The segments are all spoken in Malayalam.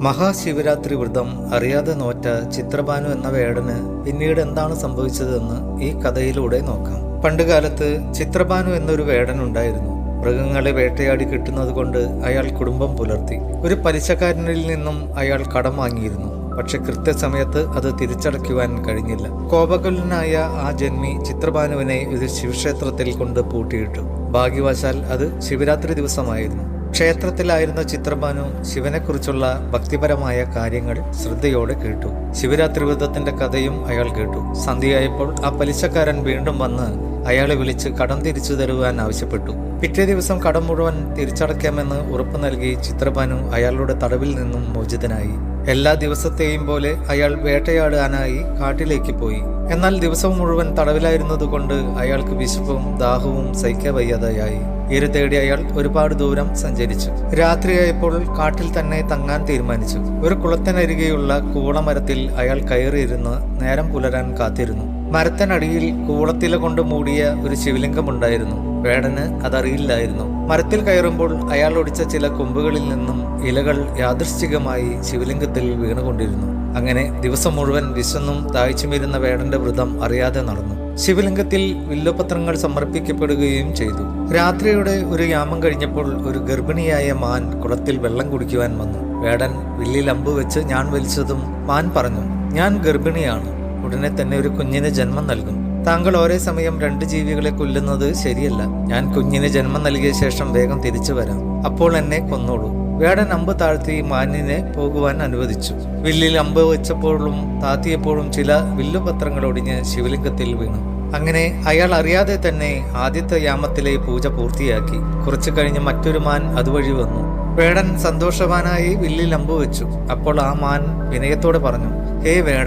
മഹാശിവരാത്രി വ്രതം അറിയാതെ നോറ്റ ചിത്രഭാനു എന്ന വേടന് പിന്നീട് എന്താണ് സംഭവിച്ചതെന്ന് ഈ കഥയിലൂടെ നോക്കാം. പണ്ടുകാലത്ത് ചിത്രഭാനു എന്നൊരു വേടൻ ഉണ്ടായിരുന്നു. മൃഗങ്ങളെ വേട്ടയാടി കിട്ടുന്നത് കൊണ്ട് അയാൾ കുടുംബം പുലർത്തി. ഒരു പലിശക്കാരനിൽ നിന്നും അയാൾ കടം വാങ്ങിയിരുന്നു. പക്ഷെ കൃത്യസമയത്ത് അത് തിരിച്ചടയ്ക്കുവാൻ കഴിഞ്ഞില്ല. കോപകുലനായ ആ ജന്മി ചിത്രഭാനുവിനെ ഒരു ശിവക്ഷേത്രത്തിൽ കൊണ്ട് പൂട്ടിയിട്ടു. ഭാഗ്യവശാൽ അത് ശിവരാത്രി ദിവസമായിരുന്നു. ക്ഷേത്രത്തിലായിരുന്ന ചിത്രഭാനു ശിവനെക്കുറിച്ചുള്ള ഭക്തിപരമായ കാര്യങ്ങൾ ശ്രദ്ധയോടെ കേട്ടു. ശിവരാത്രി വ്രതത്തിന്റെ കഥയും അയാൾ കേട്ടു. സന്ധ്യയായപ്പോൾ ആ പലിശക്കാരൻ വീണ്ടും വന്ന് അയാളെ വിളിച്ച് കടം തിരിച്ചു തരുവാൻ ആവശ്യപ്പെട്ടു. പിറ്റേ ദിവസം കടം മുഴുവൻ തിരിച്ചടയ്ക്കാമെന്ന് ഉറപ്പു നൽകി ചിത്രഭാനു അയാളുടെ തടവിൽ നിന്നും മോചിതനായി. എല്ലാ ദിവസത്തെയും പോലെ അയാൾ വേട്ടയാടാനായി കാട്ടിലേക്ക് പോയി. എന്നാൽ ദിവസം മുഴുവൻ തടവിലായിരുന്നതുകൊണ്ട് അയാൾക്ക് വിശപ്പും ദാഹവും സഹിക്കവയ്യാതെയായി ഇര തേടി അയാൾ ഒരുപാട് ദൂരം സഞ്ചരിച്ചു. രാത്രിയായപ്പോൾ കാട്ടിൽ തന്നെ തങ്ങാൻ തീരുമാനിച്ചു. ഒരു കുളത്തിനരികെയുള്ള കൂളമരത്തിൽ അയാൾ കയറിയിരുന്ന് നേരം പുലരാൻ കാത്തിരുന്നു. മരത്തിനടിയിൽ കൂളത്തില കൊണ്ട് മൂടിയ ഒരു ശിവലിംഗമുണ്ടായിരുന്നു. വേടന് അതറിയില്ലായിരുന്നു. മരത്തിൽ കയറുമ്പോൾ അയാൾ ഒടിച്ച ചില കൊമ്പുകളിൽ നിന്നും ഇലകൾ യാദൃശ്ചികമായി ശിവലിംഗത്തിൽ വീണുകൊണ്ടിരുന്നു. അങ്ങനെ ദിവസം മുഴുവൻ വിശന്നും ദാഹിച്ചുമിരുന്ന വേടന്റെ വ്രതം അറിയാതെ നടന്നു. ശിവലിംഗത്തിൽ വില്ലുപത്രങ്ങൾ സമർപ്പിക്കപ്പെടുകയും ചെയ്തു. രാത്രിയുടെ ഒരു യാമം കഴിഞ്ഞപ്പോൾ ഒരു ഗർഭിണിയായ മാൻ കുളത്തിൽ വെള്ളം കുടിക്കുവാൻ വന്നു. വേടൻ വില്ലിൽ അമ്പ് വെച്ച് ഞാൻ വലിച്ചതും മാൻ പറഞ്ഞു ഞാൻ ഗർഭിണിയാണ്. ഉടനെ തന്നെ ഒരു കുഞ്ഞിന് ജന്മം നൽകും. താങ്കൾ ഒരേ സമയം രണ്ട് ജീവികളെ കൊല്ലുന്നത് ശരിയല്ല. ഞാൻ കുഞ്ഞിന് ജന്മം നൽകിയ ശേഷം വേഗം തിരിച്ചു വരാം. അപ്പോൾ എന്നെ കൊന്നോളൂ. വേടൻ അമ്പ് താഴ്ത്തി മാന്യനെ പോകുവാൻ അനുവദിച്ചു. വില്ലിൽ അമ്പ് വെച്ചപ്പോഴും താത്തിയപ്പോഴും ചില വില്ലുപത്രങ്ങൾ ഒടിഞ്ഞ് ശിവലിംഗത്തിൽ വീണു. അങ്ങനെ അയാൾ അറിയാതെ തന്നെ ആദ്യത്തെ യാമത്തിലെ പൂജ പൂർത്തിയാക്കി. കുറച്ചു കഴിഞ്ഞ് മറ്റൊരു മാൻ അതുവഴി വന്നു. വേടൻ സന്തോഷവാനായി വില്ലിൽ അമ്പ് വെച്ചു. അപ്പോൾ ആ മാൻ വിനയത്തോടെ പറഞ്ഞു ഹേ വേട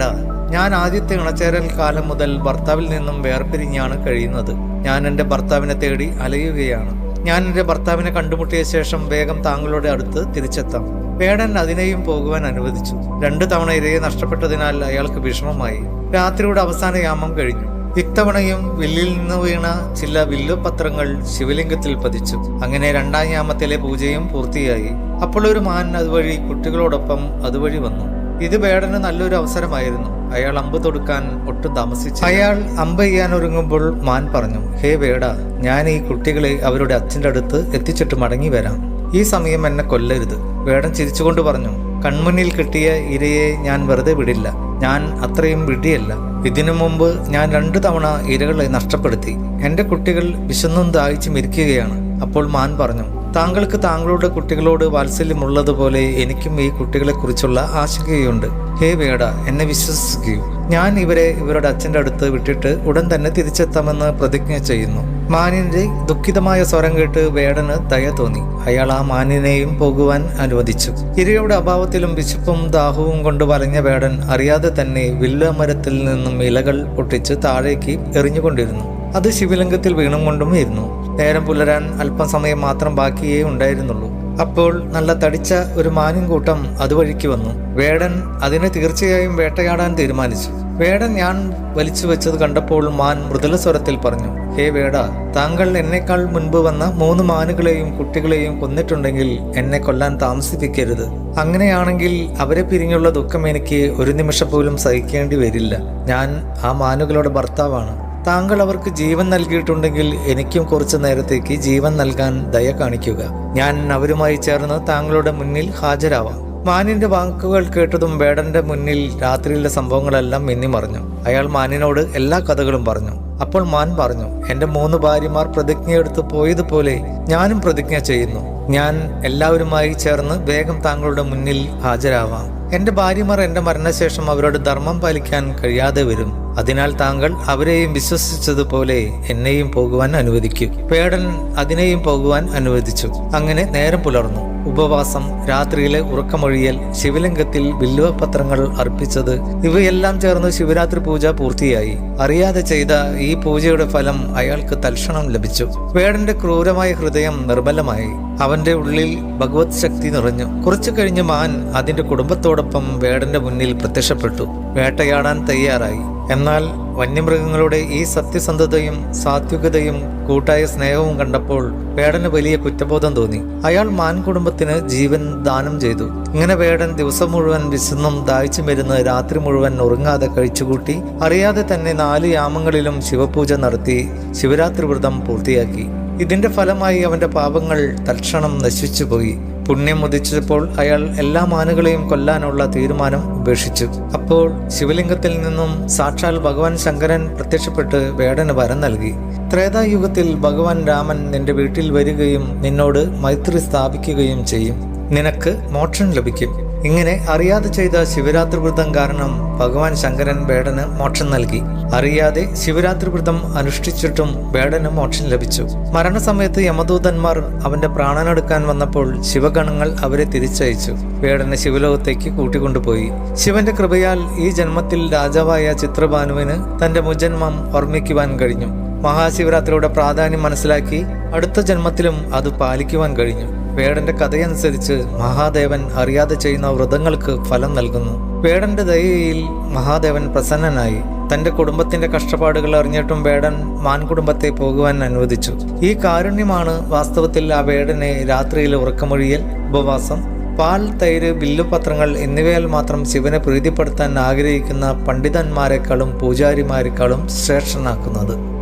ഞാൻ ആദ്യത്തെ ഇണചേരൽ കാലം മുതൽ ഭർത്താവിൽ നിന്നും വേർപിരിഞ്ഞാണ് കഴിയുന്നത്. ഞാൻ എന്റെ ഭർത്താവിനെ തേടി അലയുകയാണ്. ഞാൻ എന്റെ ഭർത്താവിനെ കണ്ടുമുട്ടിയ ശേഷം വേഗം താങ്കളുടെ അടുത്ത് തിരിച്ചെത്താം. വേടൻ അതിനെയും പോകുവാൻ അനുവദിച്ചു. രണ്ടു തവണ ഇരയെ നഷ്ടപ്പെട്ടതിനാൽ അയാൾക്ക് വിഷമമായി. രാത്രിയുടെ അവസാന യാമം കഴിഞ്ഞു. ഇത്തവണയും വില്ലിൽ നിന്ന് വീണ ചില വില്ലുപത്രങ്ങൾ ശിവലിംഗത്തിൽ പതിച്ചു. അങ്ങനെ രണ്ടാം യാമത്തിലെ പൂജയും പൂർത്തിയായി. അപ്പോൾ ഒരു മാൻ അതുവഴി കുട്ടികളോടൊപ്പം അതുവഴി വന്നു. ഇത് വേടന് നല്ലൊരു അവസരമായിരുന്നു. അയാൾ അമ്പ് തൊടുക്കാൻ ഒട്ടും താമസിച്ചു അയാൾ അമ്പ് ചെയ്യാൻ ഒരുങ്ങുമ്പോൾ മാൻ പറഞ്ഞു ഹേ വേട ഞാൻ ഈ കുട്ടികളെ അവരുടെ അച്ഛന്റെ അടുത്ത് എത്തിച്ചിട്ട് മടങ്ങി വരാം. ഈ സമയം എന്നെ കൊല്ലരുത്. വേടൻ ചിരിച്ചുകൊണ്ട് പറഞ്ഞു കൺമുന്നിൽ കിട്ടിയ ഇരയെ ഞാൻ വെറുതെ വിടില്ല. ഞാൻ അത്രയും വിടിയല്ല. ഇതിനു മുമ്പ് ഞാൻ രണ്ടു തവണ ഇരകളെ നഷ്ടപ്പെടുത്തി. എന്റെ കുട്ടികൾ വിശന്നും ദാഹിച്ചും ഇരിക്കുകയാണ്. അപ്പോൾ മാൻ പറഞ്ഞു താങ്കൾക്ക് താങ്കളുടെ കുട്ടികളോട് വാത്സല്യമുള്ളതുപോലെ എനിക്കും ഈ കുട്ടികളെക്കുറിച്ചുള്ള ആശങ്കയുണ്ട്. ഹേ വേട എന്നെ വിശ്വസിക്കൂ. ഞാൻ ഇവരെ ഇവരുടെ അച്ഛന്റെ അടുത്ത് വിട്ടിട്ട് ഉടൻ തന്നെ തിരിച്ചെത്താമെന്ന് പ്രതിജ്ഞ ചെയ്യുന്നു. മാനിന്റെ ദുഃഖിതമായ സ്വരം കേട്ട് വേടന് ദയ തോന്നി. അയാൾ ആ മാനിനെയും പോകുവാൻ അനുവദിച്ചു. ഇരയുടെ അഭാവത്തിലും വിശപ്പും ദാഹവും കൊണ്ട് വലഞ്ഞ വേടൻ അറിയാതെ തന്നെ വില്ല മരത്തിൽ നിന്നും ഇലകൾ പൊട്ടിച്ച് താഴേക്ക് എറിഞ്ഞുകൊണ്ടിരുന്നു. അത് ശിവലിംഗത്തിൽ വീണും കൊണ്ടും ഇരുന്നു. നേരം പുലരാൻ അല്പം സമയം മാത്രം ബാക്കിയേ ഉണ്ടായിരുന്നുള്ളൂ. അപ്പോൾ നല്ല തടിച്ച ഒരു മാനും കൂട്ടം അതുവഴിക്ക് വന്നു. വേടൻ അതിനെ തീർച്ചയായും വേട്ടയാടാൻ തീരുമാനിച്ചു. വേടൻ ഞാൻ വലിച്ചു വെച്ചത് കണ്ടപ്പോൾ മാൻ മൃദുല സ്വരത്തിൽ പറഞ്ഞു ഹേ വേട താങ്കൾ എന്നേക്കാൾ മുൻപ് വന്ന മൂന്ന് മാനുകളെയും കുട്ടികളെയും കൊന്നിട്ടുണ്ടെങ്കിൽ എന്നെ കൊല്ലാൻ താമസിപ്പിക്കരുത്. അങ്ങനെയാണെങ്കിൽ അവരെ പിരിഞ്ഞുള്ള ദുഃഖം എനിക്ക് ഒരു നിമിഷം പോലും സഹിക്കേണ്ടി വരില്ല. ഞാൻ ആ മാനുകളുടെ ഭർത്താവാണ്. താങ്കൾ അവർക്ക് ജീവൻ നൽകിയിട്ടുണ്ടെങ്കിൽ എനിക്കും കുറച്ചു നേരത്തേക്ക് ജീവൻ നൽകാൻ ദയ കാണിക്കുക. ഞാൻ അവരുമായി ചേർന്ന് താങ്കളുടെ മുന്നിൽ ഹാജരാവാം. മാനിന്റെ വാക്കുകൾ കേട്ടതും വേടന്റെ മുന്നിൽ രാത്രിയിലെ സംഭവങ്ങളെല്ലാം മിന്നിമറിഞ്ഞു അയാൾ മാനിനോട് എല്ലാ കഥകളും പറഞ്ഞു. അപ്പോൾ മാൻ പറഞ്ഞു എന്റെ മൂന്ന് ഭാര്യമാർ പ്രതിജ്ഞയെടുത്ത് പോയതുപോലെ ഞാനും പ്രതിജ്ഞ ചെയ്യുന്നു. ഞാൻ എല്ലാവരുമായി ചേർന്ന് വേഗം താങ്കളുടെ മുന്നിൽ ഹാജരാവാം. എന്റെ ഭാര്യമാർ എന്റെ മരണശേഷം അവരോട് ധർമ്മം പാലിക്കാൻ കഴിയാതെ വരും. അതിനാൽ താങ്കൾ അവരെയും വിശ്വസിച്ചതുപോലെ എന്നെയും പോകുവാൻ അനുവദിക്കും. പേടൻ അതിനെയും പോകുവാൻ അനുവദിച്ചു. അങ്ങനെ നേരം പുലർന്നു. ഉപവാസം രാത്രിയിലെ ഉറക്കമൊഴിയൽ ശിവലിംഗത്തിൽ ബില്ലുവപത്രങ്ങൾ അർപ്പിച്ചത് ഇവയെല്ലാം ചേർന്ന് ശിവരാത്രി പൂജ പൂർത്തിയായി. അറിയാതെ ചെയ്ത ഈ പൂജയുടെ ഫലം അയാൾക്ക് തൽക്ഷണം ലഭിച്ചു. പേടന്റെ ക്രൂരമായ ഹൃദയം നിർബലമായി. അവന്റെ ഉള്ളിൽ ഭഗവത് ശക്തി നിറഞ്ഞു. കുറച്ചു കഴിഞ്ഞ് മാൻ അതിന്റെ കുടുംബത്തോടൊപ്പം വേടന്റെ മുന്നിൽ പ്രത്യക്ഷപ്പെട്ടു. വേട്ടയാടാൻ തയ്യാറായി. എന്നാൽ വന്യമൃഗങ്ങളുടെ ഈ സത്യസന്ധതയും സാത്വികതയും കൂട്ടായ സ്നേഹവും കണ്ടപ്പോൾ വേടന് വലിയ കുറ്റബോധം തോന്നി. അയാൾ മാൻ കുടുംബത്തിന് ജീവൻ ദാനം ചെയ്തു. ഇങ്ങനെ വേടൻ ദിവസം മുഴുവൻ വിശന്നും ദാഹിച്ചു വരുന്ന രാത്രി മുഴുവൻ ഉറങ്ങാതെ കഴിച്ചുകൂട്ടി അറിയാതെ തന്നെ നാല് യാമങ്ങളിലും ശിവപൂജ നടത്തി ശിവരാത്രി വ്രതം പൂർത്തിയാക്കി. ഇതിന്റെ ഫലമായി അവന്റെ പാപങ്ങൾ തൽക്ഷണം നശിച്ചുപോയി പുണ്യം ഉദിച്ചപ്പോൾ അയാൾ എല്ലാ മാനുകളെയും കൊല്ലാനുള്ള തീരുമാനം ഉപേക്ഷിച്ചു. അപ്പോൾ ശിവലിംഗത്തിൽ നിന്നും സാക്ഷാൽ ഭഗവാൻ ശങ്കരൻ പ്രത്യക്ഷപ്പെട്ട് വേടന് വരം നൽകി. ത്രേതായുഗത്തിൽ ഭഗവാൻ രാമൻ നിന്റെ വീട്ടിൽ വരികയും നിന്നോട് മൈത്രി സ്ഥാപിക്കുകയും ചെയ്യും. നിനക്ക് മോക്ഷം ലഭിക്കും. ഇങ്ങനെ അറിയാതെ ചെയ്ത ശിവരാത്രി വ്രതം കാരണം ഭഗവാൻ ശങ്കരൻ ബേഡന് മോക്ഷം നൽകി. അറിയാതെ ശിവരാത്രി വ്രതം അനുഷ്ഠിച്ചിട്ടും ബേഡന് മോക്ഷം ലഭിച്ചു. മരണസമയത്ത് യമദൂതന്മാർ അവന്റെ പ്രാണനെടുക്കാൻ വന്നപ്പോൾ ശിവഗണങ്ങൾ അവരെ തിരിച്ചയച്ചു. ബേഡനെ ശിവലോകത്തേക്ക് കൂട്ടിക്കൊണ്ടുപോയി. ശിവന്റെ കൃപയാൽ ഈ ജന്മത്തിൽ രാജാവായ ചിത്രഭാനുവിന് തന്റെ മുജന്മം ഓർമ്മിക്കുവാൻ കഴിഞ്ഞു. മഹാശിവരാത്രിയുടെ പ്രാധാന്യം മനസ്സിലാക്കി അടുത്ത ജന്മത്തിലും അത് പാലിക്കുവാൻ കഴിഞ്ഞു. വേടന്റെ കഥയനുസരിച്ച് മഹാദേവൻ അറിയാതെ ചെയ്യുന്ന വ്രതങ്ങൾക്ക് ഫലം നൽകുന്നു. വേടന്റെ ദയയിൽ മഹാദേവൻ പ്രസന്നനായി. തന്റെ കുടുംബത്തിന്റെ കഷ്ടപ്പാടുകൾ അറിഞ്ഞിട്ടും വേടൻ മാൻ കുടുംബത്തെ പോകുവാൻ അനുവദിച്ചു. ഈ കാരുണ്യമാണ് വാസ്തവത്തിൽ ആ വേടനെ രാത്രിയിൽ ഉറക്കമൊഴിയൽ ഉപവാസം പാൽ തൈര് ബില്ലുപത്രങ്ങൾ എന്നിവയാൽ മാത്രം ശിവനെ പ്രീതിപ്പെടുത്താൻ ആഗ്രഹിക്കുന്ന പണ്ഡിതന്മാരെക്കാളും പൂജാരിമാരെക്കാളും ശ്രേഷ്ഠനാക്കുന്നത്.